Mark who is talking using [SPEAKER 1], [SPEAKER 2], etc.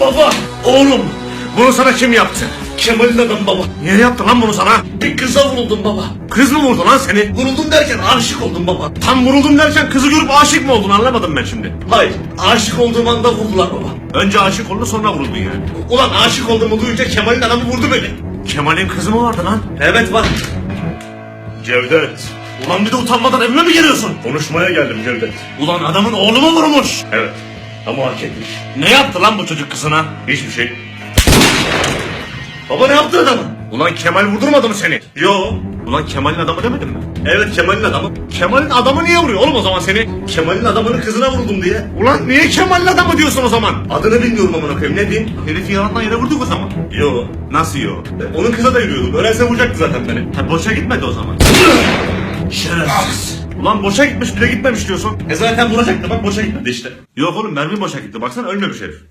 [SPEAKER 1] Baba, oğlum.
[SPEAKER 2] Bunu sana kim yaptı?
[SPEAKER 1] Kemal'in adam baba.
[SPEAKER 2] Niye yaptı lan bunu sana?
[SPEAKER 1] Bir kıza vuruldum baba.
[SPEAKER 2] Kız mı vurdu lan seni?
[SPEAKER 1] Vuruldum derken aşık oldum baba.
[SPEAKER 2] Tam vuruldum derken kızı görüp aşık mı oldun anlamadım ben şimdi.
[SPEAKER 1] Hayır, aşık olduğum anda vurdular baba.
[SPEAKER 2] Önce aşık oldun sonra vuruldun yani.
[SPEAKER 1] Ulan aşık olduğumu duyunca Kemal'in adamı vurdu beni.
[SPEAKER 2] Kemal'in kızı mı vardı lan?
[SPEAKER 1] Evet var.
[SPEAKER 2] Cevdet. Ulan bir de utanmadan evime mi geliyorsun? Konuşmaya geldim Cevdet. Ulan adamın oğlu mu vurmuş? Evet. Ama hak etmiş. Ne yaptı lan bu çocuk kızına? Hiçbir şey.
[SPEAKER 1] Baba ne yaptı adamı?
[SPEAKER 2] Ulan Kemal vurdurmadı mı seni?
[SPEAKER 1] Yo.
[SPEAKER 2] Ulan Kemal'in adamı demedin mi?
[SPEAKER 1] Evet Kemal'in adamı.
[SPEAKER 2] Kemal'in adamı niye vuruyor oğlum o zaman seni?
[SPEAKER 1] Kemal'in adamının kızına vuruldum diye.
[SPEAKER 2] Ulan niye Kemal'in adamı diyorsun o zaman?
[SPEAKER 1] Adını bilmiyorum amına koyayım ne diyeyim?
[SPEAKER 2] Herifi yalandan yere vurduk o zaman.
[SPEAKER 1] Yo.
[SPEAKER 2] Nasıl yo?
[SPEAKER 1] Onun kıza da yürüyordum. Öğrense vuracaktı zaten beni.
[SPEAKER 2] Ha boşa gitmedi o zaman. Ulan boşa gitmiş bile gitmemiş diyorsun.
[SPEAKER 1] E zaten vuracaktı bak boşa gitmedi işte.
[SPEAKER 2] Yok oğlum mermi boşa gitti. Baksana ölmemiş herif.